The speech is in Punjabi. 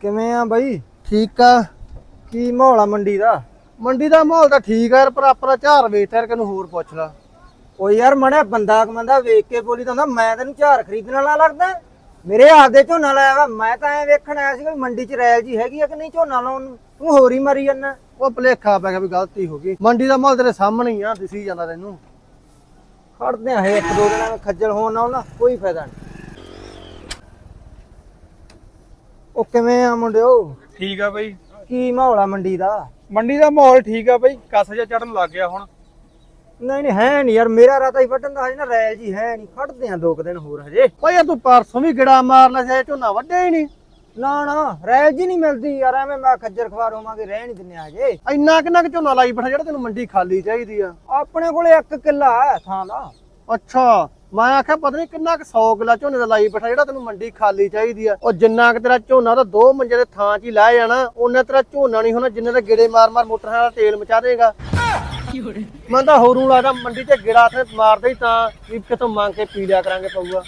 ਕਿਵੇਂ ਆ ਬਾਈ? ਠੀਕ ਆ। ਕੀ ਮਾਹੌਲ ਆ ਮੰਡੀ ਦਾ? ਮੰਡੀ ਦਾ ਮਾਹੌਲ ਤਾਂ ਠੀਕ ਆ ਯਾਰ ਪਰ ਆਪਣਾ ਝਾਰ ਵੇਚਦਾ ਯਾਰ ਕਿਨੂੰ ਹੋਰ ਪੁੱਛ ਲਾ। ਓ ਯਾਰ ਮੜਿਆ ਬੰਦਾ ਕਮੰਦਾ ਵੇਖ ਕੇ ਬੋਲੀ ਤਾਂ ਹੁੰਦਾ ਮੈਂ ਤੈਨੂੰ ਝਾਰ ਖਰੀਦਣ ਵਾਲਾ ਲੱਗਦਾ। ਮੇਰੇ ਆਪਦੇ ਝੋਨਾ ਲਾਇਆ ਵਾ ਮੈਂ ਤਾਂ ਐ ਵੇਖਣ ਆਇਆ ਸੀ ਕਿ ਮੰਡੀ 'ਚ ਰੈਲ ਜੀ ਹੈਗੀ ਆ ਕਿ ਨਹੀਂ ਝੋਨਾ ਲਾਉਣ ਨੂੰ। ਤੂੰ ਹੋਰ ਹੀ ਮਰੀ ਜਾਂਦਾ। ਉਹ ਭਲੇਖਾ ਪੈ ਗਿਆ ਵੀ ਗਲਤੀ ਹੋ ਗਈ। ਮੰਡੀ ਦਾ ਮਾਹੌਲ ਤੇਰੇ ਸਾਹਮਣੇ ਹੀ ਆ ਦਿਸੀ ਜਾਂਦਾ ਤੈਨੂੰ। ਖੜਦੇ ਆ ਇਹ ਇੱਕ ਦੋ ਦਿਨਾਂ ਵਿੱਚ ਖੱਜਲ ਹੋਣ ਨਾਲ ਨਾ ਕੋਈ ਫਾਇਦਾ ਨਹੀਂ। ਉਹ ਕਿਵੇਂ ਆ ਮੁੰਡਿਓ? ਠੀਕ ਆ ਬਈ। ਕੀ ਮਾਹੌਲ ਆ ਮੰਡੀ ਦਾ? ਮੰਡੀ ਦਾ ਮਾਹੌਲ ਠੀਕ ਆ ਬਈ ਕੱਸ ਜਿਹਾ ਚੜਨ ਲੱਗ ਗਿਆ ਹੁਣ। ਨਹੀਂ ਨਹੀਂ ਹੈ ਨਹੀਂ ਯਾਰ ਮੇਰਾ ਰਾਤਾ ਹੀ ਵੱਢਣ ਦਾ ਹਜੇ ਨਾ ਰੈਲ ਜੀ ਹੈ ਨਹੀਂ ਖੜਦੇ ਆ ਦੋ ਕੁ ਦਿਨ ਹੋਰ ਹਜੇ। ਓਏ ਯਾਰ ਤੂੰ ਪਰਸੋਂ ਵੀ ਗਿੜਾ ਮਾਰ ਲਿਆ ਸੀ ਝੋਨਾ ਵੱਢਿਆ ਹੀ ਨਹੀਂ। ਨਾ ਨਾ ਰੈਲ ਜੀ ਨਹੀਂ ਮਿਲਦੀ ਯਾਰ ਐਵੇਂ ਮੈਂ ਖੱਜਰ ਖਵਾਰ ਹੋਵਾਂਗੇ ਰਹਿ ਨਹੀਂ ਦਿੰਨੇ ਹਜੇ। ਇੰਨਾ ਕਿੰਨਾ ਕੁ ਝੋਨਾ ਲਾਈ ਬੈਠਾ ਜਿਹੜਾ ਤੈਨੂੰ ਮੰਡੀ ਖਾਲੀ ਚਾਹੀਦੀ ਆ? ਆਪਣੇ ਕੋਲੇ ਇੱਕ ਕਿੱਲਾ ਹੈ ਥਾਂ ਦਾ। ਅੱਛਾ ਮੈਂ ਆਖਿਆ ਪਤਾ ਨਹੀਂ ਕਿੰਨਾ ਕੁ 100 ਕਿਲਾ ਝੋਨੇ ਦਾ ਲਾਈ ਬੈਠਾ ਜਿਹੜਾ ਤੈਨੂੰ ਮੰਡੀ ਖਾਲੀ ਚਾਹੀਦੀ ਆ। ਉਹ ਜਿੰਨਾ ਕੁ ਤੇਰਾ ਝੋਨਾ ਤਾਂ ਦੋ ਮੰਜੇ ਦੇ ਥਾਂ 'ਚ ਹੀ ਲਾਇਆ ਜਾਣਾ ਉਹਨਾਂ ਤੇਰਾ ਝੋਨਾ ਨਹੀਂ ਹੋਣਾ ਜਿੰਨੇ ਦਾ ਗੇੜੇ ਮਾਰ-ਮਾਰ ਮੋਟਰਾਂ ਦਾ ਤੇਲ ਮਚਾ ਦੇਗਾ ਮੈਂ ਤਾਂ ਹੋਰ ਨੂੰ ਲੱਗਦਾ ਮੰਡੀ 'ਚ ਗੇੜਾ ਤੇ ਮਾਰਦੇ ਹੀ ਤਾਂ ਵੀ ਕਿਤੋਂ ਮੰਗ ਕੇ ਪੀ ਲਿਆ ਕਰਾਂਗੇ ਪਊਗਾ।